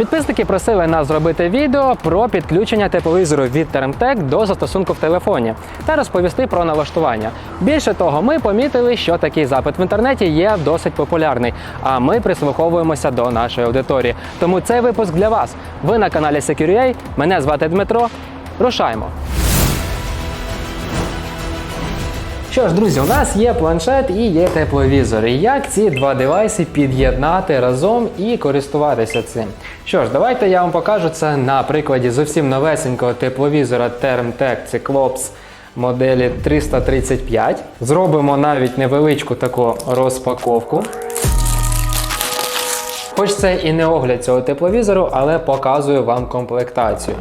Підписники просили нас зробити відео про підключення тепловізору від Termtec до застосунку в телефоні та розповісти про налаштування. Більше того, ми помітили, що такий запит в інтернеті є досить популярний, а ми прислуховуємося до нашої аудиторії. Тому цей випуск для вас. Ви на каналі SecureA, Мене звати Дмитро. Рушаємо. Що ж, друзі, у нас є планшет і є тепловізор. І як ці два девайси під'єднати разом і користуватися цим? Що ж, давайте я вам покажу це на прикладі зовсім новесенького тепловізора Termtec Cyclops моделі 335. Зробимо навіть невеличку таку розпаковку. Хоч це і не огляд цього тепловізору, але показую вам комплектацію.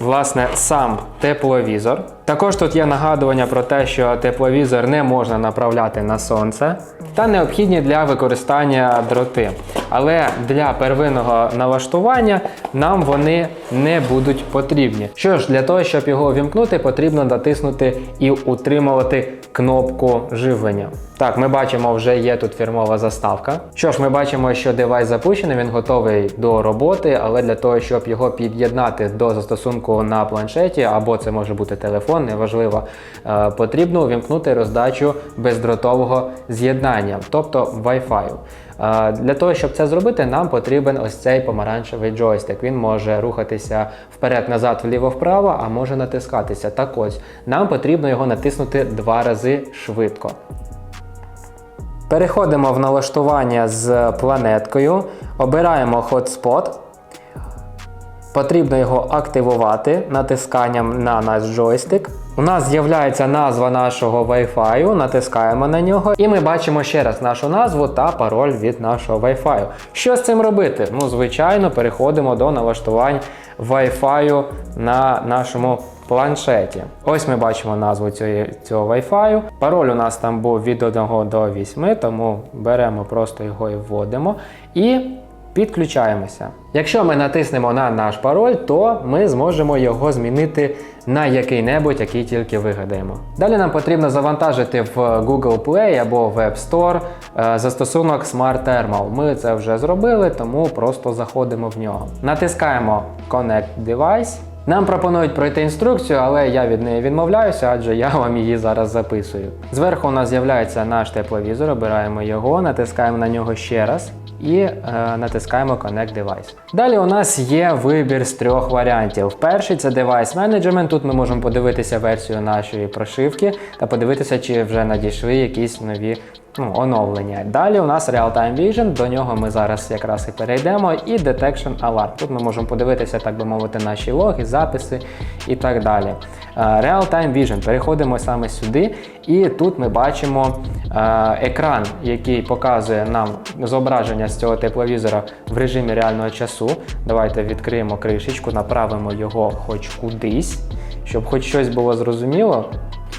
Власне, сам тепловізор. Також тут є нагадування про те, що тепловізор не можна направляти на сонце та необхідні для використання дроти. Але для первинного налаштування нам вони не будуть потрібні. Що ж, для того, щоб його увімкнути, потрібно натиснути і утримувати кнопку живлення. Так, ми бачимо, вже є тут фірмова заставка. Що ж, ми бачимо, що девайс запущений, він готовий до роботи, але для того, щоб його під'єднати до застосунку на планшеті, або це може бути телефон, неважливо, е, потрібно увімкнути роздачу бездротового з'єднання, тобто Wi-Fi. Е, Для того, щоб це зробити, нам потрібен ось цей помаранчевий джойстик. Він може рухатися вперед-назад, вліво-вправо, а може натискатися. Так ось, нам потрібно його натиснути два рази швидко. Переходимо в налаштування з планеткою, обираємо Hotspot. Потрібно його активувати натисканням на наш джойстик. У нас з'являється назва нашого Wi-Fi, натискаємо на нього, і ми бачимо ще раз нашу назву та пароль від нашого Wi-Fi. Що з цим робити? Ну, звичайно, переходимо до налаштувань Wi-Fi на нашому планшеті. Ось ми бачимо назву цього, Wi-Fi. Пароль у нас там був від 1 до 8, тому беремо просто його і вводимо. І Підключаємося. Якщо ми натиснемо на наш пароль, то ми зможемо його змінити на який-небудь, який тільки вигадаємо. Далі нам потрібно завантажити в Google Play або в App Store е, застосунок Smart Thermal. Ми це вже зробили, тому просто заходимо в нього. Натискаємо Connect Device. Нам пропонують пройти інструкцію, але я від неї відмовляюся, адже я вам її зараз записую. Зверху у нас з'являється наш тепловізор, обираємо його, натискаємо на нього ще раз і е, натискаємо Connect Device. Далі у нас є вибір з трьох варіантів. Перший це Device Management. Тут ми можемо подивитися версію нашої прошивки та подивитися, чи вже надійшли якісь нові ну, оновлення. Далі у нас Real-Time Vision, до нього ми зараз якраз і перейдемо, і Detection Alarm. Тут ми можемо подивитися, так би мовити, наші логи, записи і так далі. Е, Real-Time Vision. Переходимо саме сюди, і тут ми бачимо е, екран, який показує нам зображення з цього тепловізора в режимі реального часу. Давайте відкриємо кришечку, направимо його хоч кудись, щоб хоч щось було зрозуміло.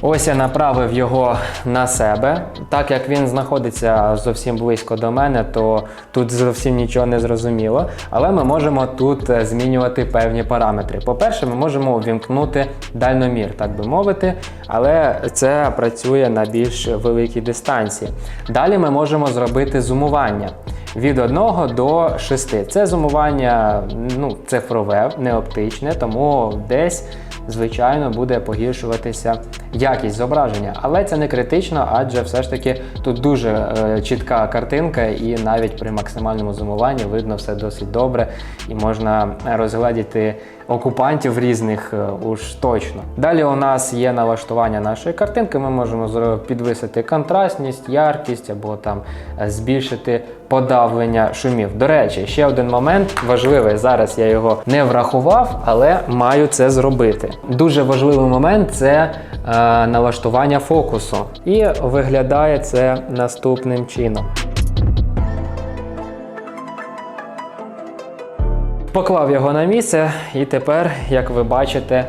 Ось я направив його на себе. Так як він знаходиться зовсім близько до мене, то тут зовсім нічого не зрозуміло. Але ми можемо тут е, змінювати певні параметри. По-перше, ми можемо увімкнути дальномір, так би мовити, але це працює на більш великій дистанції. Далі ми можемо зробити зумування. Від 1 до 6. Це зумування ну, цифрове, не оптичне, тому десь звичайно, буде погіршуватися якість зображення. Але це не критично, адже все ж таки тут дуже е, чітка картинка, і навіть при максимальному зумуванні видно все досить добре і можна розгледіти окупантів різних е, уж точно. Далі у нас є налаштування нашої картинки. Ми можемо підвисити контрастність, яркість або там е, збільшити подавлення шумів. До речі, ще один момент важливий. Зараз я його не врахував, але маю це зробити. Дуже важливий момент це е, налаштування фокусу. І виглядає це наступним чином. Поклав його на місце, і тепер, як ви бачите,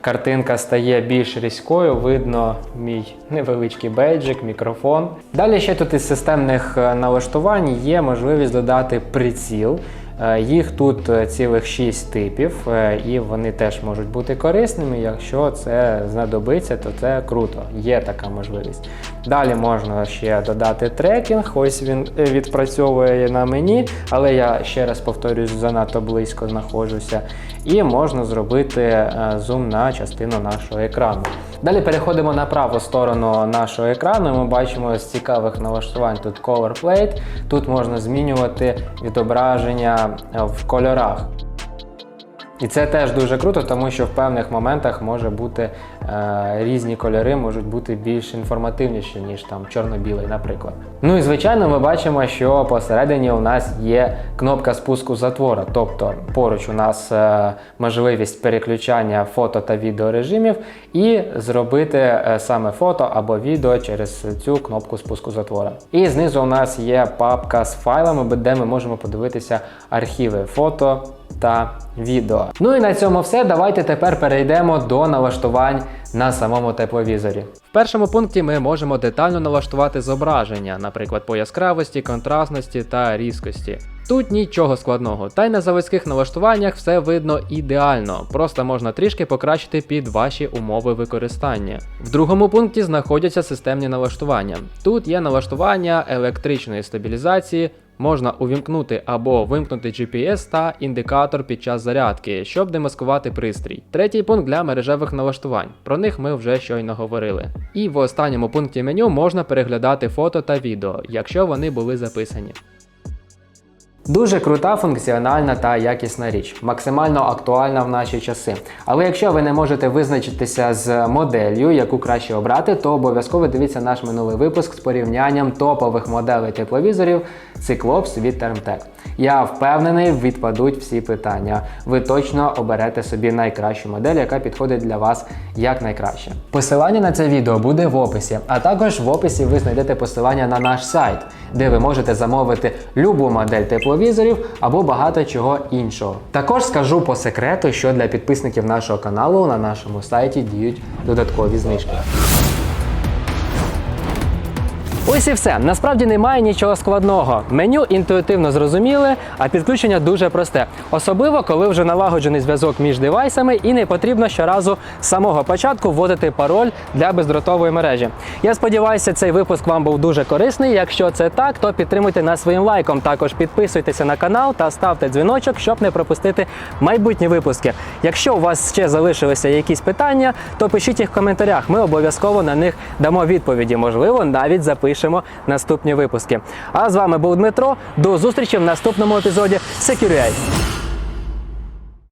картинка стає більш різкою. Видно мій невеличкий бейджик, мікрофон. Далі ще тут із системних е, налаштувань є можливість додати приціл. Е, Їх тут е, цілих 6 типів, е, і вони теж можуть бути корисними. Якщо це знадобиться, то це круто. Є така можливість. Далі можна ще додати трекінг. Ось він відпрацьовує на мені, але я ще раз повторюсь, занадто близько знаходжуся. І можна зробити зум на частину нашого екрану. Далі переходимо на праву сторону нашого екрану. Ми бачимо з цікавих налаштувань тут Color Plate. Тут можна змінювати відображення е, в кольорах. І це теж дуже круто, тому що в певних моментах може бути різні кольори, можуть бути більш інформативніші, ніж там чорно-білий, наприклад. Ну і звичайно, ми бачимо, що посередині у нас є кнопка спуску затвора, тобто поруч у нас е, можливість переключання фото та відео режимів, і зробити е, саме фото або відео через цю кнопку спуску затвора. І знизу у нас є папка з файлами, де ми можемо подивитися архіви фото та відео. Ну і на цьому все. Давайте тепер перейдемо до налаштувань на самому тепловізорі. В першому пункті ми можемо детально налаштувати зображення, наприклад, по яскравості, контрастності та різкості. Тут нічого складного, та й на заводських налаштуваннях все видно ідеально, просто можна трішки покращити під ваші умови використання. В другому пункті знаходяться системні налаштування. Тут є налаштування електричної стабілізації, Можна увімкнути або вимкнути GPS та індикатор під час зарядки, щоб демаскувати пристрій. Третій пункт для мережевих налаштувань. Про них ми вже щойно говорили. І в останньому пункті меню можна переглядати фото та відео, якщо вони були записані. Дуже крута, функціональна та якісна річ, максимально актуальна в наші часи. Але якщо ви не можете визначитися з моделлю, яку краще обрати, то обов'язково дивіться наш минулий випуск з порівнянням топових моделей тепловізорів Cyclops від Thermtec. Я впевнений, відпадуть всі питання. Ви точно оберете собі найкращу модель, яка підходить для вас якнайкраще. Посилання на це відео буде в описі, а також в описі ви знайдете посилання на наш сайт, де ви можете замовити любу модель тепловізорів або багато чого іншого. Також скажу по секрету, що для підписників нашого каналу на нашому сайті діють додаткові знижки. Ось і все. Насправді немає нічого складного. Меню інтуїтивно зрозуміле, а підключення дуже просте. Особливо, коли вже налагоджений зв'язок між девайсами і не потрібно щоразу з самого початку вводити пароль для бездротової мережі. Я сподіваюся, цей випуск вам був дуже корисний. Якщо це так, то підтримуйте нас своїм лайком. Також підписуйтеся на канал та ставте дзвіночок, щоб не пропустити майбутні випуски. Якщо у вас ще залишилися якісь питання, то пишіть їх в коментарях. Ми обов'язково на них дамо відповіді. Можливо, навіть запишемо наступні випуски. А з вами був Дмитро. До зустрічі в наступному епізоді Security.